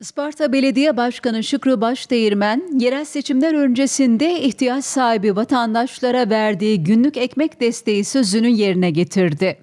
Isparta Belediye Başkanı Şükrü Başdeğirmen, yerel seçimler öncesinde ihtiyaç sahibi vatandaşlara verdiği günlük ekmek desteği sözünü yerine getirdi.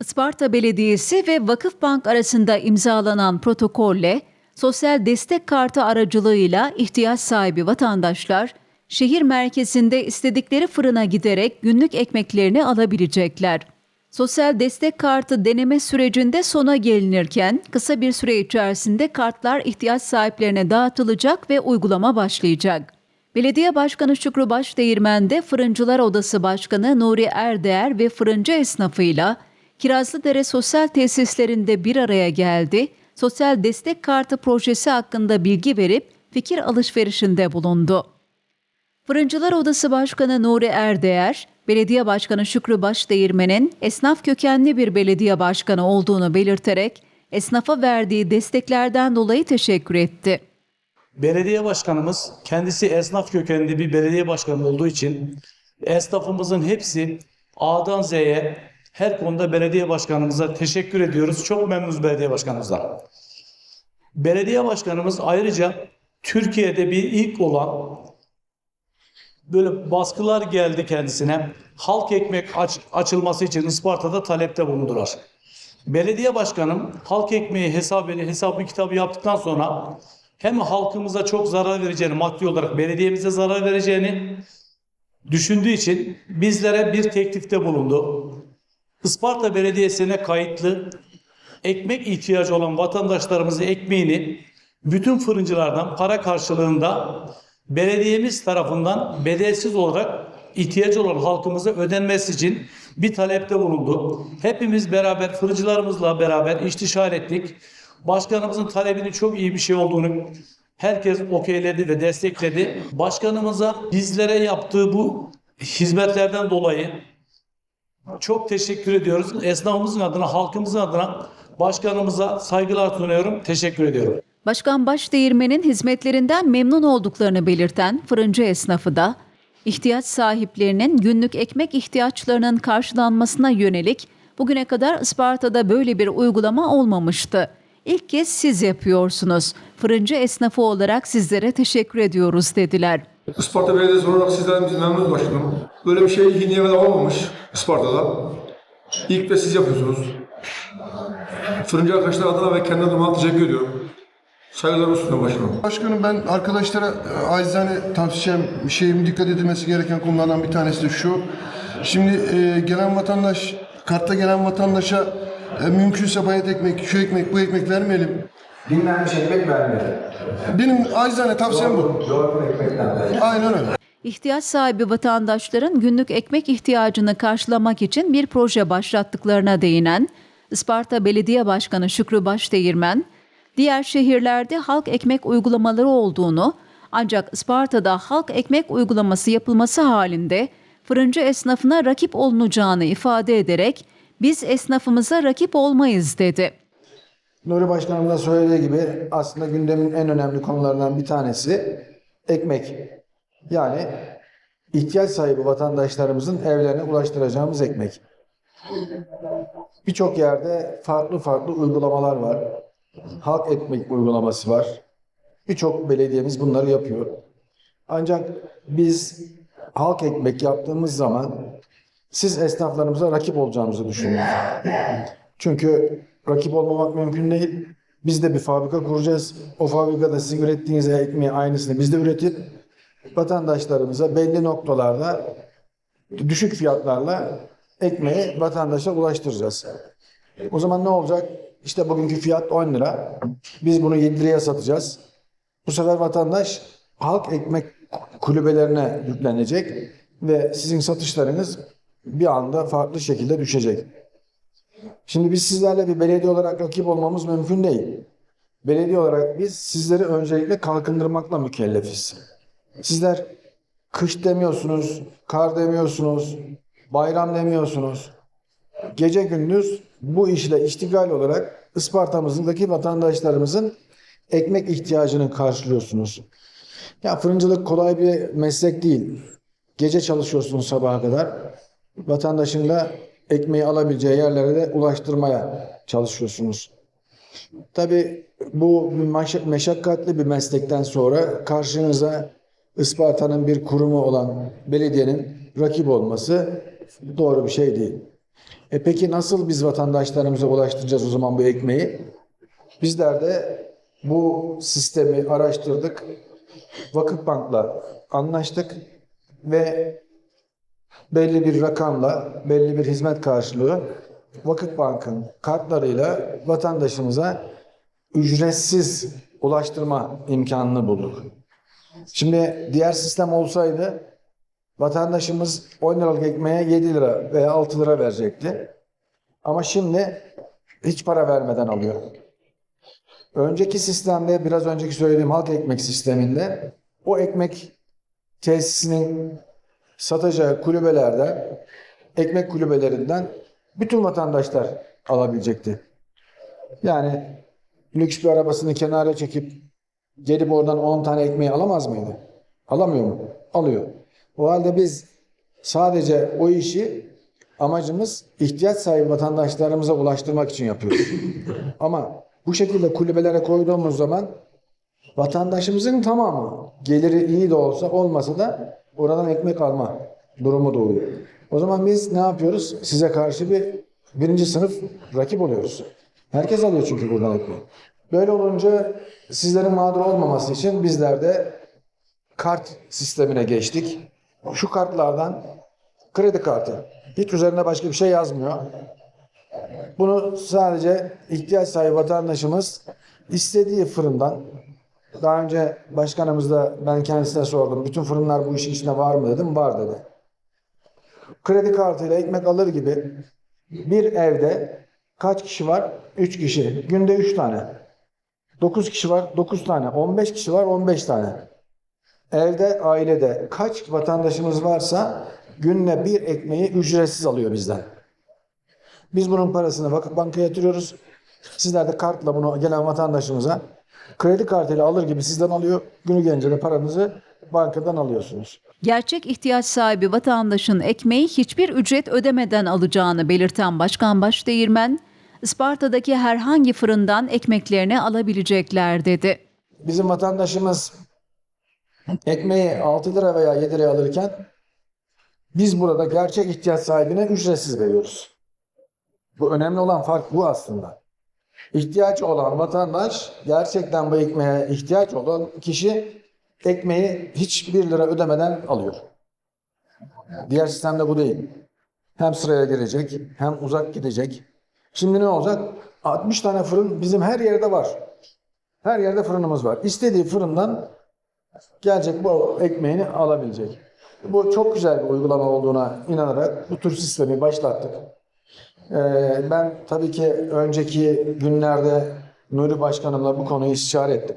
Isparta Belediyesi ve Vakıfbank arasında imzalanan protokolle sosyal destek kartı aracılığıyla ihtiyaç sahibi vatandaşlar şehir merkezinde istedikleri fırına giderek günlük ekmeklerini alabilecekler. Sosyal destek kartı deneme sürecinde sona gelinirken kısa bir süre içerisinde kartlar ihtiyaç sahiplerine dağıtılacak ve uygulama başlayacak. Belediye Başkanı Şükrü Başdeğirmen de Fırıncılar Odası Başkanı Nuri Erdeğer ve fırıncı esnafıyla Kirazlıdere Sosyal Tesislerinde bir araya geldi, sosyal destek kartı projesi hakkında bilgi verip fikir alışverişinde bulundu. Fırıncılar Odası Başkanı Nuri Erdeğer, Belediye Başkanı Şükrü Başdeğirmen'in esnaf kökenli bir belediye başkanı olduğunu belirterek esnafa verdiği desteklerden dolayı teşekkür etti. Belediye başkanımız kendisi esnaf kökenli bir belediye başkanı olduğu için esnafımızın hepsi A'dan Z'ye her konuda belediye başkanımıza teşekkür ediyoruz. Çok memnunuz belediye başkanımızdan. Belediye başkanımız ayrıca Türkiye'de bir ilk olan böyle baskılar geldi kendisine. Halk ekmek aç- açılması için Isparta'da talepte bulundular. Belediye başkanım halk ekmeği hesabını, hesabı kitabı yaptıktan sonra hem halkımıza çok zarar vereceğini, maddi olarak belediyemize zarar vereceğini düşündüğü için bizlere bir teklifte bulundu. Isparta Belediyesi'ne kayıtlı ekmek ihtiyacı olan vatandaşlarımızın ekmeğini bütün fırıncılardan para karşılığında belediyemiz tarafından bedelsiz olarak ihtiyacı olan halkımıza ödenmesi için bir talepte bulundu. Hepimiz beraber fırıncılarımızla beraber istişare ettik. Başkanımızın talebinin çok iyi bir şey olduğunu herkes okeyledi ve destekledi. Başkanımıza bizlere yaptığı bu hizmetlerden dolayı çok teşekkür ediyoruz. Esnafımızın adına, halkımızın adına başkanımıza saygılar sunuyorum. Teşekkür ediyorum. Başkan Başdeğirmen'in hizmetlerinden memnun olduklarını belirten fırıncı esnafı da ihtiyaç sahiplerinin günlük ekmek ihtiyaçlarının karşılanmasına yönelik bugüne kadar Isparta'da böyle bir uygulama olmamıştı. İlk kez siz yapıyorsunuz. Fırıncı esnafı olarak sizlere teşekkür ediyoruz dediler. Isparta Belediyesi olarak sizden memnunuz başkanım. Böyle bir şey evvel olmamış Isparta'da. İlk de siz yapıyorsunuz. Fırıncı arkadaşlar adına ve kendi adıma teşekkür ediyorum. Saygılarımı sunuyorum başkanım. Başkanım ben arkadaşlara e, acizane tavsiyem, şeyim dikkat edilmesi gereken konulardan bir tanesi de şu. Şimdi e, gelen vatandaş, kartta gelen vatandaşa e, mümkünse bayat ekmek, şu ekmek, bu ekmek vermeyelim. Dinlenmiş ekmek vermedi. Benim acizane tavsiyem bu. Yorgun ekmekten. Aynen öyle. İhtiyaç sahibi vatandaşların günlük ekmek ihtiyacını karşılamak için bir proje başlattıklarına değinen Isparta Belediye Başkanı Şükrü Başdeğirmen, diğer şehirlerde halk ekmek uygulamaları olduğunu ancak Isparta'da halk ekmek uygulaması yapılması halinde fırıncı esnafına rakip olunacağını ifade ederek biz esnafımıza rakip olmayız dedi. Nuri Başkanım da söylediği gibi aslında gündemin en önemli konularından bir tanesi ekmek. Yani ihtiyaç sahibi vatandaşlarımızın evlerine ulaştıracağımız ekmek. Birçok yerde farklı farklı uygulamalar var. Halk ekmek uygulaması var. Birçok belediyemiz bunları yapıyor. Ancak biz halk ekmek yaptığımız zaman siz esnaflarımıza rakip olacağımızı düşünüyoruz. Çünkü rakip olmamak mümkün değil. Biz de bir fabrika kuracağız. O fabrikada sizin ürettiğiniz ekmeği aynısını biz de üretip vatandaşlarımıza belli noktalarda düşük fiyatlarla ekmeği vatandaşa ulaştıracağız. O zaman ne olacak? İşte bugünkü fiyat 10 lira. Biz bunu 7 liraya satacağız. Bu sefer vatandaş halk ekmek kulübelerine yüklenecek ve sizin satışlarınız bir anda farklı şekilde düşecek. Şimdi biz sizlerle bir belediye olarak rakip olmamız mümkün değil. Belediye olarak biz sizleri öncelikle kalkındırmakla mükellefiz. Sizler kış demiyorsunuz, kar demiyorsunuz, bayram demiyorsunuz. Gece gündüz bu işle iştigal olarak Isparta'mızdaki vatandaşlarımızın ekmek ihtiyacını karşılıyorsunuz. Ya fırıncılık kolay bir meslek değil. Gece çalışıyorsunuz sabaha kadar. Vatandaşın da ekmeği alabileceği yerlere de ulaştırmaya çalışıyorsunuz. Tabii bu meşakkatli bir meslekten sonra karşınıza Isparta'nın bir kurumu olan belediyenin rakip olması doğru bir şey değil. E peki nasıl biz vatandaşlarımıza ulaştıracağız o zaman bu ekmeği? Bizler de bu sistemi araştırdık. Vakıfbank'la anlaştık ve belli bir rakamla, belli bir hizmet karşılığı Vakıfbank'ın kartlarıyla vatandaşımıza ücretsiz ulaştırma imkanını bulduk. Şimdi diğer sistem olsaydı vatandaşımız 10 liralık ekmeğe 7 lira veya 6 lira verecekti. Ama şimdi hiç para vermeden alıyor. Önceki sistemde biraz önceki söylediğim halk ekmek sisteminde o ekmek tesisinin satacağı kulübelerden, ekmek kulübelerinden bütün vatandaşlar alabilecekti. Yani lüks bir arabasını kenara çekip gelip oradan 10 tane ekmeği alamaz mıydı? Alamıyor mu? Alıyor. O halde biz sadece o işi amacımız ihtiyaç sahibi vatandaşlarımıza ulaştırmak için yapıyoruz. Ama bu şekilde kulübelere koyduğumuz zaman vatandaşımızın tamamı geliri iyi de olsa olmasa da oradan ekmek alma durumu doğuyor. O zaman biz ne yapıyoruz? Size karşı bir birinci sınıf rakip oluyoruz. Herkes alıyor çünkü buradan ekmeği. Böyle olunca sizlerin mağdur olmaması için bizler de kart sistemine geçtik. Şu kartlardan kredi kartı. Hiç üzerine başka bir şey yazmıyor. Bunu sadece ihtiyaç sahibi vatandaşımız istediği fırından daha önce başkanımız da ben kendisine sordum. Bütün fırınlar bu işin içinde var mı dedim. Var dedi. Kredi kartıyla ekmek alır gibi bir evde kaç kişi var? 3 kişi. Günde 3 tane. 9 kişi var 9 tane. 15 kişi var 15 tane. Evde, ailede kaç vatandaşımız varsa günde bir ekmeği ücretsiz alıyor bizden. Biz bunun parasını Vakıfbank'a yatırıyoruz. Sizler de kartla bunu gelen vatandaşımıza kredi kartıyla alır gibi sizden alıyor. Günü gelince de paranızı bankadan alıyorsunuz. Gerçek ihtiyaç sahibi vatandaşın ekmeği hiçbir ücret ödemeden alacağını belirten Başkan Başdeğirmen, Isparta'daki herhangi fırından ekmeklerini alabilecekler dedi. Bizim vatandaşımız ekmeği 6 lira veya 7 liraya alırken biz burada gerçek ihtiyaç sahibine ücretsiz veriyoruz. Bu önemli olan fark bu aslında. İhtiyaç olan vatandaş gerçekten bu ekmeğe ihtiyaç olan kişi ekmeği hiç 1 lira ödemeden alıyor. Diğer sistemde bu değil. Hem sıraya girecek hem uzak gidecek. Şimdi ne olacak? 60 tane fırın bizim her yerde var. Her yerde fırınımız var. İstediği fırından gelecek bu ekmeğini alabilecek. Bu çok güzel bir uygulama olduğuna inanarak bu tür sistemi başlattık. Ee, ben tabii ki önceki günlerde Nuri Başkanımla bu konuyu istişare ettim.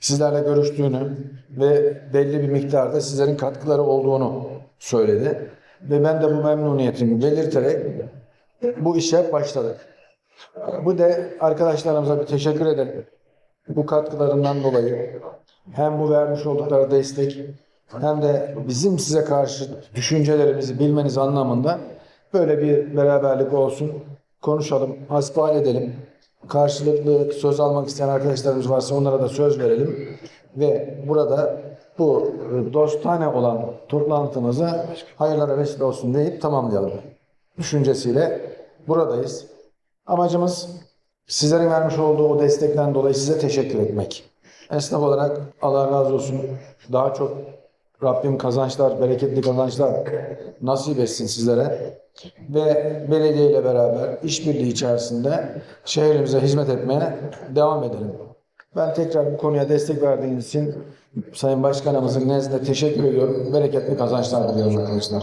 Sizlerle görüştüğünü ve belli bir miktarda sizlerin katkıları olduğunu söyledi. Ve ben de bu memnuniyetimi belirterek bu işe başladık. Bu da arkadaşlarımıza bir teşekkür edelim. Bu katkılarından dolayı hem bu vermiş oldukları destek hem de bizim size karşı düşüncelerimizi bilmeniz anlamında böyle bir beraberlik olsun. Konuşalım, hasbihal edelim. Karşılıklı söz almak isteyen arkadaşlarımız varsa onlara da söz verelim. Ve burada bu dostane olan toplantımızı hayırlara vesile olsun deyip tamamlayalım. Düşüncesiyle buradayız. Amacımız sizlerin vermiş olduğu o destekten dolayı size teşekkür etmek. Esnaf olarak Allah razı olsun daha çok Rabbim kazançlar, bereketli kazançlar nasip etsin sizlere. Ve belediye ile beraber işbirliği içerisinde şehrimize hizmet etmeye devam edelim. Ben tekrar bu konuya destek verdiğiniz için Sayın Başkanımızın nezdinde teşekkür ediyorum. Bereketli kazançlar diliyorum arkadaşlar.